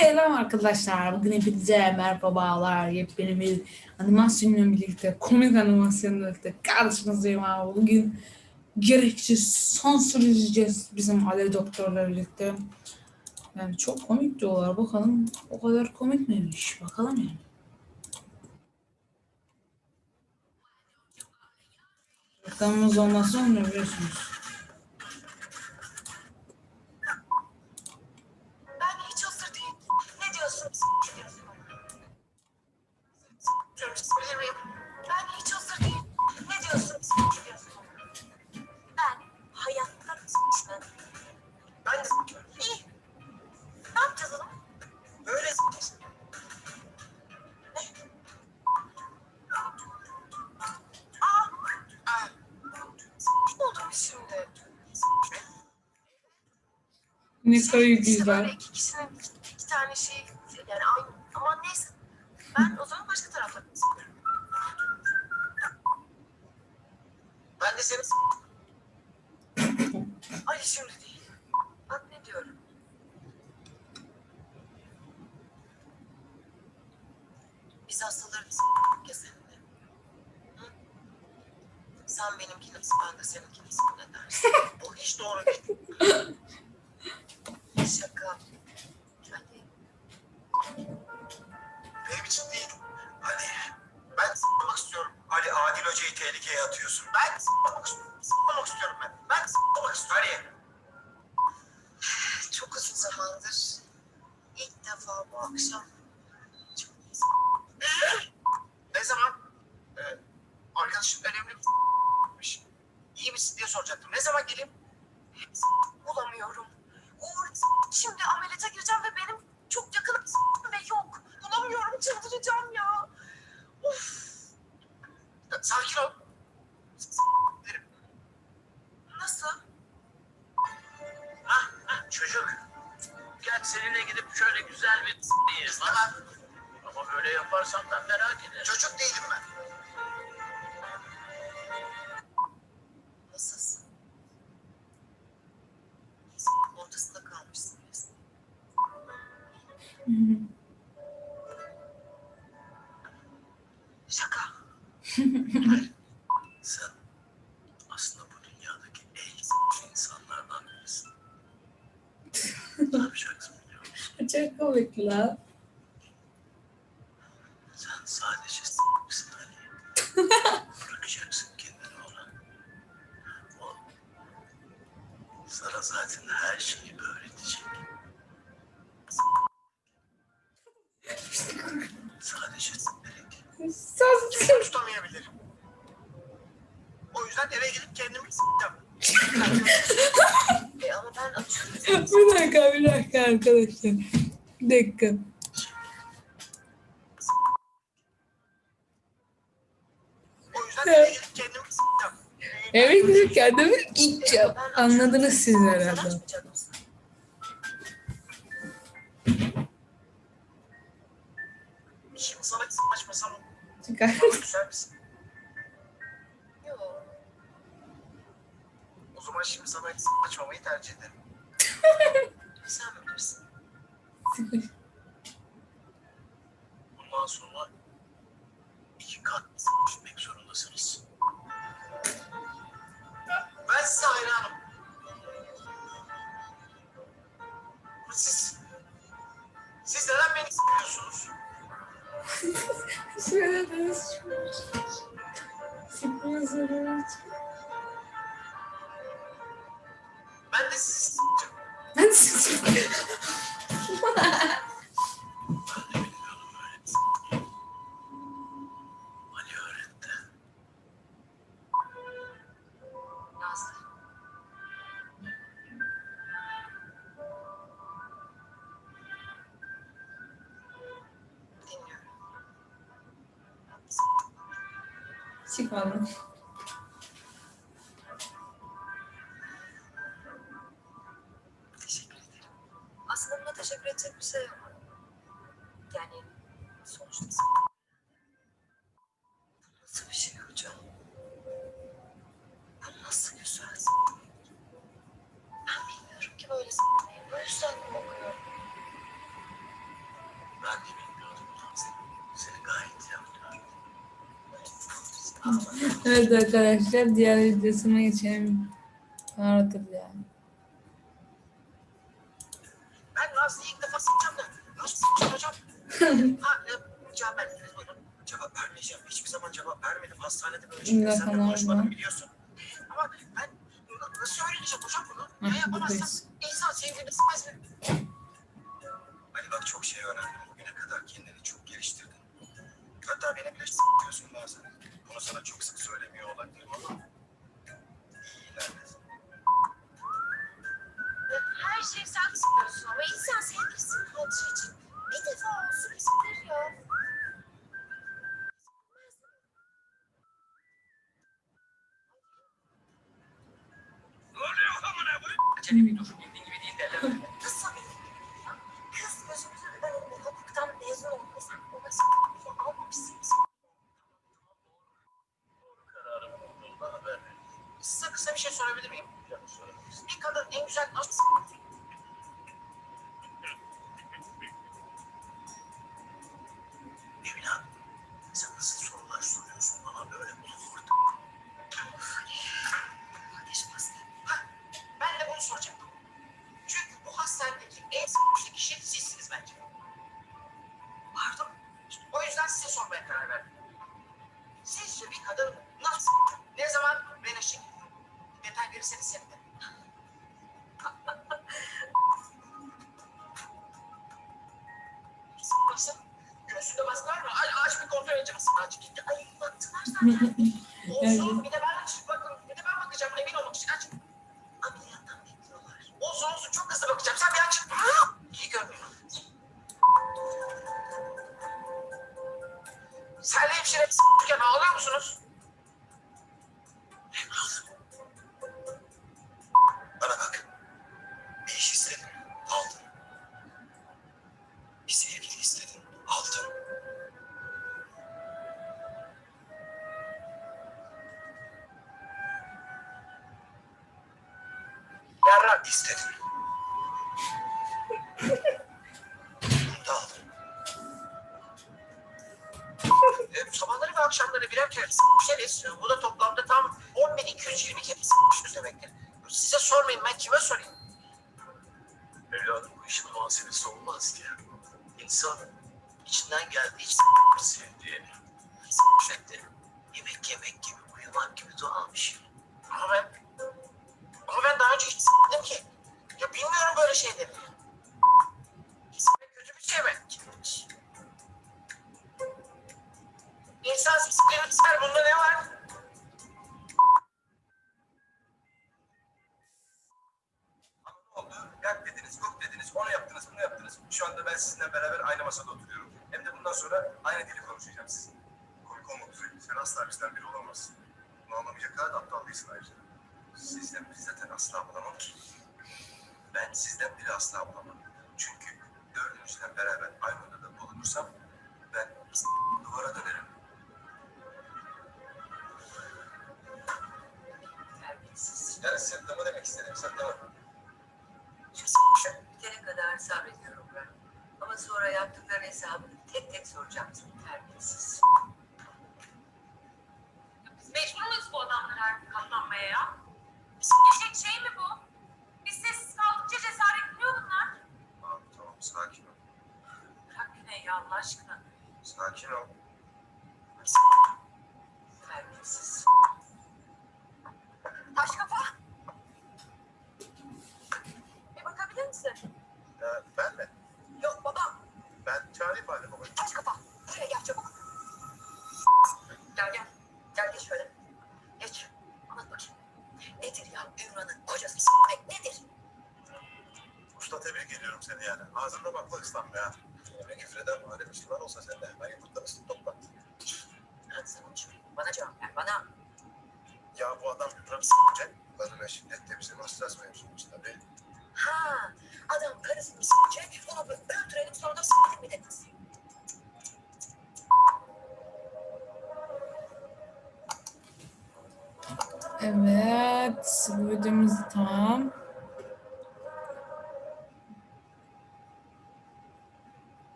Selam arkadaşlar. Bugün hepinize merhabalar. Yepyeni bir animasyonla birlikte, komik animasyonla birlikte karşınızdayım abi. Bugün gereksiz sansür izleyeceğiz bizim Alev Doktor'la birlikte. Yani çok komik diyorlar. Bakalım o kadar komik miymiş? Bakalım yani. Reklamımız olmazsa olmuyor biliyorsunuz. Ne kadar İşte güzel. böyle iki kişinin iki tane şey yani aynı ama neyse. Ben o zaman başka tarafta sıkıyorum. Ben de seni Ay şimdi değil. Bak ne diyorum. Biz hastalarımız ya seninle. Hı? Sen benimkini ben de seninkini ne dersin? Bu hiç doğru değil. Şaka. Hadi. Benim için değil. Ali, ben s**mak istiyorum. Ali Adil Hoca'yı tehlikeye atıyorsun. Ben s**mak istiyorum. S**mak istiyorum ben. Ben s**mak istiyorum. Ali. Çok uzun zamandır ilk defa bu akşam çok Ne zaman? Ee, arkadaşım önemli bir İyi misin diye soracaktım. Ne zaman geleyim? bulamıyorum. Ama böyle yaparsan ben merak ederim. Çocuk değilim ben. Nasılsın? Ortasında kalmışsın resmen. Şaka. Sen aslında bu dünyadaki en s**k insanlardan birisin. ne yapacaksın biliyor musun? Çok komik lan. Sana zaten her şeyi öğretecek. Sadece. Sen Kendimi tutamayabilirim. O yüzden eve gidip kendimi s**eceğim. E ama ben açıyorum. bir dakika bir dakika arkadaşlar. Bir dakika. O yüzden eve gidip kendimi s**eceğim. Eve gidip kendimi gideceğim. Anladınız siz herhalde. Şimdi sana bana güzel misin? O zaman şimdi sana s**açmamayı tercih ederim. Sen bilirsin. Bundan sonra iki kat s**mek zorundasınız. 奇怪了。Evet arkadaşlar diğer videosuna geçelim. Vardır yani. Ben Nazlı'yı ilk defa s**eceğim de. Nasıl s**eceğim hocam? ha, e, cevap vermediniz. Cevap vermeyeceğim. Hiçbir zaman cevap vermedim. Hastanede böyle Şimdi şeyleri seninle konuşmadım biliyorsun. Ama ben na- nasıl öğreneceğim hocam bunu? Ne yapamazsam insan sevdiğini sıkmaz mı? Ali bak çok şey öğrendim. Bugüne kadar kendini çok geliştirdin. Hatta beni bile s**ıyorsun bazen. Bunu sana çok sık söylemiyor olabilirim ama. Her şeyi sen istiyorsun ama insan sevgilisinin hatırı için bir defa olsun ister ya. Acele bir dur. Kadın en Olsun. Bir de ben aç. Bakın. Bir de ben bakacağım. Emin olmak için aç. Ameliyattan bekliyorlar. Olsun olsun. Çok hızlı bakacağım. Sen bir aç. İyi görünüyor. Senle hemşire s***ken ağlıyor musunuz? Akşamları birer kere s**mişseniz bu da toplamda tam 10.220 kere s**mişsiniz demektir. Size sormayın ben kime sorayım? Evladım bu işin muhasebesi olmaz ki. İnsan içinden geldiği hiç s**miş onu yaptınız, bunu yaptınız. Şu anda ben sizinle beraber aynı masada oturuyorum. Hem de bundan sonra aynı dili konuşacağım sizinle. Komik olmak üzere. Sen asla bizden biri olamazsın. Bunu anlamayacak kadar da aptal değilsin ayrıca. Sizden biri zaten asla bulamam ki. Ben sizden biri asla bulamam. Çünkü dördünüzle beraber aynı odada bulunursam ben duvara dönerim. Yani sırtlama demek istedim. Şu s***ı bitene kadar sabrediyorum. Ama sonra yaptıkları hesabını tek tek soracağım sana Tebrik ediyorum seni yani. Ağzında bakla be ha. Öyle küfreden var. Müslüman olsa sen de hemen yumurtlamışsın topla. Ben sana. Bana cevap ver bana. Ya bu adam Ümran'ı s***cek. Kadına şiddetle bizim hastası mevzumuz tabii. Ha, adam karısını s***cek, onu öldürelim sonra da s***lik mi dediniz? Evet, bu videomuz tamam.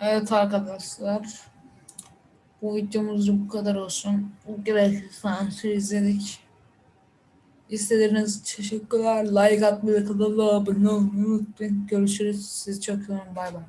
Evet arkadaşlar. Bu videomuz bu kadar olsun. Gerekli sansür izledik. İstediğiniz teşekkürler. Like atmayı, kanala abone olmayı unutmayın. Görüşürüz. Sizi çok seviyorum. Bay bay.